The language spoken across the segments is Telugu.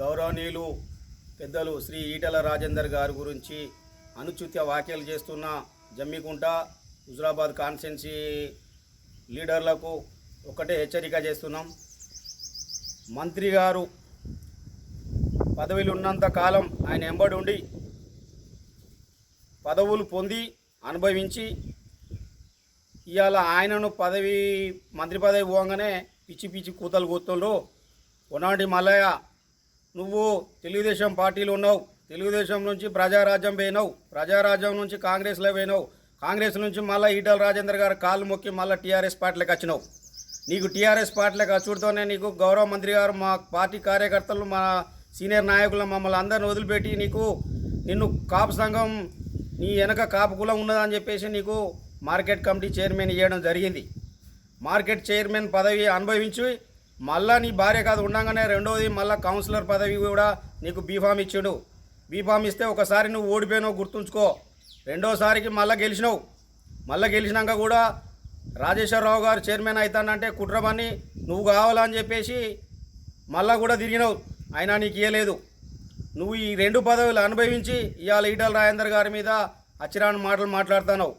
గౌరవనీయులు పెద్దలు శ్రీ ఈటల రాజేందర్ గారి గురించి అనుచిత వ్యాఖ్యలు చేస్తున్న జమ్మికుంట హుజరాబాద్ కాన్స్టెన్సీ లీడర్లకు ఒకటే హెచ్చరిక చేస్తున్నాం. మంత్రి గారు పదవిలు ఉన్నంత కాలం ఆయన ఎంబడి ఉండి పదవులు పొంది అనుభవించి ఇవాళ ఆయనను పదవి మంత్రి పదవి పోగానే పిచ్చి పిచ్చి కూతలు కూతుండ్రు. కొనాటి మల్లయ్య నువ్వు తెలుగుదేశం పార్టీలో ఉన్నావు. తెలుగుదేశం నుంచి ప్రజారాజ్యం పోయినావు ప్రజారాజ్యం నుంచి కాంగ్రెస్లో పోయినావు కాంగ్రెస్ నుంచి మళ్ళీ ఈటల రాజేందర్ గారు కాళ్ళు మొక్కి మళ్ళీ టీఆర్ఎస్ పార్టీలకు వచ్చినావు. నీకు టీఆర్ఎస్ పార్టీలకు వచ్చుడుతోనే నీకు గౌరవ మంత్రి గారు మా పార్టీ కార్యకర్తలు మా సీనియర్ నాయకులు మమ్మల్ని అందరిని వదిలిపెట్టి నీకు నిన్ను కాపు సంఘం నీ వెనక కాపు కులం ఉన్నదని చెప్పేసి నీకు మార్కెట్ కమిటీ చైర్మన్ ఇవ్వడం జరిగింది. మార్కెట్ చైర్మన్ పదవి అనుభవించి మళ్ళా నీ భార్య కాదు ఉండగానే రెండవది మళ్ళీ కౌన్సిలర్ పదవి కూడా నీకు బీఫామ్ ఇచ్చిండు. బీఫామ్ ఇస్తే ఒకసారి నువ్వు ఓడిపోయినావు గుర్తుంచుకో. రెండోసారికి మళ్ళీ గెలిచినావు. మళ్ళీ గెలిచినాక కూడా రాజేశ్వరరావు గారు చైర్మన్ అవుతానంటే కుట్రమని నువ్వు కావాలని చెప్పేసి మళ్ళా కూడా తిరిగినావు. అయినా నీకు ఇయ్యలేదు. నువ్వు ఈ రెండు పదవులు అనుభవించి ఇవాళ ఈటల రాజేందర్ గారి మీద అచ్చిరాని మాటలు మాట్లాడుతున్నావు.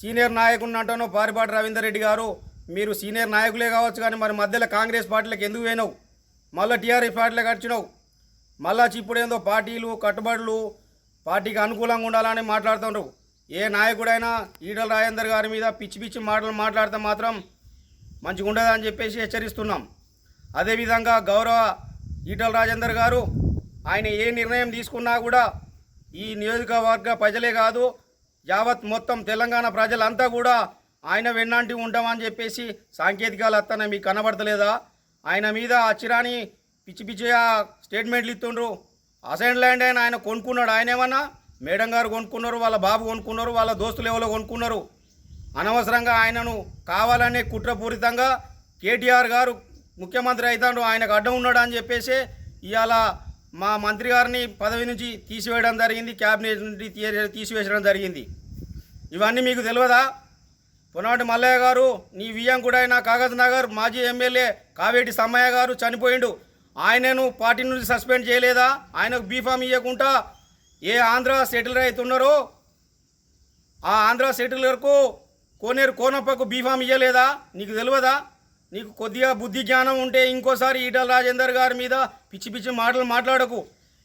సీనియర్ నాయకుడిని అంటున్నావు పారిపాటి రవీందర్ రెడ్డి గారు. మీరు సీనియర్ నాయకులే కావచ్చు కానీ మరి మధ్యలో కాంగ్రెస్ పార్టీలకు ఎందుకు పోయినావు? మళ్ళీ టీఆర్ఎస్ పార్టీలకు వచ్చినావు మళ్ళా ఇప్పుడేందో పార్టీలు కట్టుబడులు పార్టీకి అనుకూలంగా ఉండాలని మాట్లాడుతుండ్రు. ఏ నాయకుడైనా ఈటల రాజేందర్ గారి మీద పిచ్చి పిచ్చి మాటలు మాట్లాడితే మాత్రం మంచిగా ఉండదని చెప్పేసి హెచ్చరిస్తున్నాం. అదేవిధంగా గౌరవ ఈటల రాజేందర్ గారు ఆయన ఏ నిర్ణయం తీసుకున్నా కూడా ఈ నియోజకవర్గ ప్రజలే కాదు యావత్ మొత్తం తెలంగాణ ప్రజలంతా కూడా ఆయన వెన్నంటి ఉంటామని చెప్పేసి సాంకేతికాలు అత్తనే మీకు కనబడతలేదా? ఆయన మీద అచ్చిరాని పిచ్చి పిచ్చిగా స్టేట్మెంట్లు ఇస్తుండ్రు. అసైన్ ల్యాండ్ అయినా ఆయన కొనుక్కున్నాడు. ఆయన ఏమన్నా? మేడం గారు కొనుక్కున్నారు వాళ్ళ బాబు కొనుక్కున్నారు వాళ్ళ దోస్తులు ఎవరో కొనుక్కున్నారు. అనవసరంగా ఆయనను కావాలనే కుట్రపూరితంగా కేటీఆర్ గారు ముఖ్యమంత్రి అవుతాడు ఆయనకు అడ్డం ఉన్నాడు అని చెప్పేసి ఇవాళ మా మంత్రి గారిని పదవి నుంచి తీసివేయడం జరిగింది. క్యాబినెట్ నుండి తీసివేసడం జరిగింది. ఇవన్నీ మీకు తెలియదా? పొనాటి మల్లయ్య గారు నీ వియ్యంకుడైన కాగజ్ నగర్ మాజీ ఎమ్మెల్యే కావేటి సమ్మయ్య గారు చనిపోయిండు. ఆయనను పార్టీ నుంచి సస్పెండ్ చేయలేదా? ఆయనకు బీఫామ్ ఇవ్వకుండా ఏ ఆంధ్ర సెటిల్ అవుతున్నారో ఆ ఆంధ్ర సెటిలర్కు కోనేరు కోనప్పకు బీఫామ్ ఇవ్వలేదా నీకు తెలియదా? నీకు కొద్దిగా బుద్ధి జ్ఞానం ఉంటే ఇంకోసారి ఈటల రాజేందర్ గారి మీద పిచ్చి పిచ్చి మాటలు మాట్లాడకు.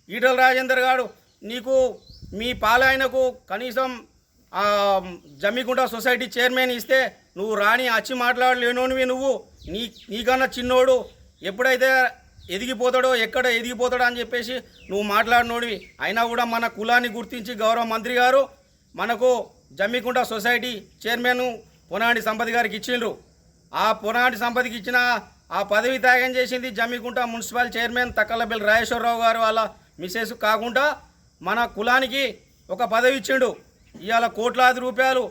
ఈటల రాజేందర్ గారు నీకు మీ పాలాయనకు కనీసం ఆ, జమ్మికుంట సొసైటీ చైర్మన్ ఇస్తే నువ్వు రాని వచ్చి మాట్లాడలేనోనివి నువ్వు. నీ నీకన్నా చిన్నోడు ఎప్పుడైతే ఎదిగిపోతాడో ఎక్కడ ఎదిగిపోతాడో అని చెప్పేసి నువ్వు మాట్లాడినోడివి. అయినా కూడా మన కులాన్ని గుర్తించి గౌరవ మంత్రి గారు మనకు జమ్మికుంట సొసైటీ చైర్మన్ పొనాడి సంపతి గారికి ఇచ్చిండ్రు. ఆ పొనాడి సంపతికి ఇచ్చిన ఆ పదవి త్యాగం చేసింది జమ్మికుంట మున్సిపల్ చైర్మన్ తక్కలబెల్లి రాజేశ్వరరావు గారు వాళ్ళ మిసెస్ కాకుండా మన కులానికి ఒక పదవి ఇచ్చిండు. ఇవాళ కోట్లాది రూపాయలు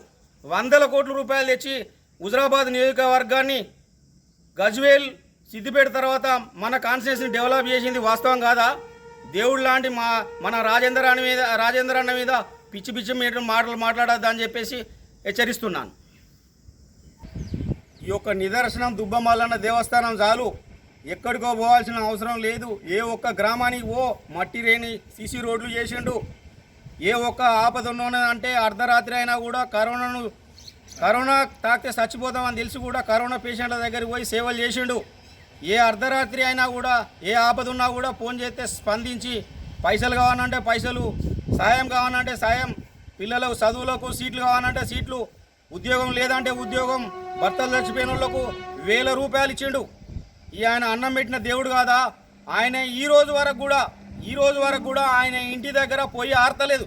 వందల కోట్ల రూపాయలు తెచ్చి హుజరాబాద్ నియోజకవర్గాన్ని గజ్వేల్ సిద్దిపేట తర్వాత మన కాన్స్టిట్యూన్సీని డెవలప్ చేసింది వాస్తవం కాదా? దేవుడు లాంటి మా మన రాజేంద్ర అన్న మీద రాజేంద్ర అన్న మీద పిచ్చి పిచ్చి మీటర్ మాటలు మాట్లాడద్దు అని చెప్పేసి హెచ్చరిస్తున్నాను. ఈ యొక్క నిదర్శనం దుబ్బమాలన్న దేవస్థానం చాలు. ఎక్కడికో పోవాల్సిన అవసరం లేదు. ఏ ఒక్క గ్రామానికి ఓ మట్టి రేని సిసి రోడ్లు చేసిండు. ఏ ఒక్క ఆపద అంటే అర్ధరాత్రి అయినా కూడా కరోనాను కరోనా తాకితే చచ్చిపోతామని తెలిసి కూడా కరోనా పేషెంట్ల దగ్గరికి పోయి సేవలు చేసిండు. ఏ అర్ధరాత్రి అయినా కూడా ఏ ఆపద ఉన్నా కూడా ఫోన్ చేస్తే స్పందించి పైసలు కావాలంటే పైసలు సాయం కావాలంటే సాయం పిల్లలకు చదువులకు సీట్లు కావాలంటే సీట్లు ఉద్యోగం లేదంటే ఉద్యోగం భర్తలు చచ్చిపోయిన వాళ్ళకు వేల రూపాయలు ఇచ్చిండు. ఈ ఆయన అన్నం పెట్టిన దేవుడు కాదా? ఆయన ఈ రోజు వరకు కూడా ఈ రోజు వరకు కూడా ఆయన ఇంటి దగ్గర పోయి ఆర్తలేదు.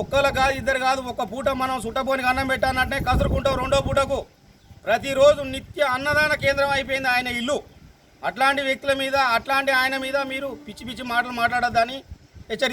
ఒక్కరు కాదు ఇద్దరు కాదు ఒక్క పూట మనం సుట్టపోనికి అన్నం పెట్టానంటే కసురుకుంటాం రెండో పూటకు. ప్రతిరోజు నిత్య అన్నదాన కేంద్రం అయిపోయింది ఆయన ఇల్లు. అట్లాంటి వ్యక్తుల మీద అట్లాంటి ఆయన మీద మీరు పిచ్చి పిచ్చి మాటలు మాట్లాడద్దని హెచ్చరి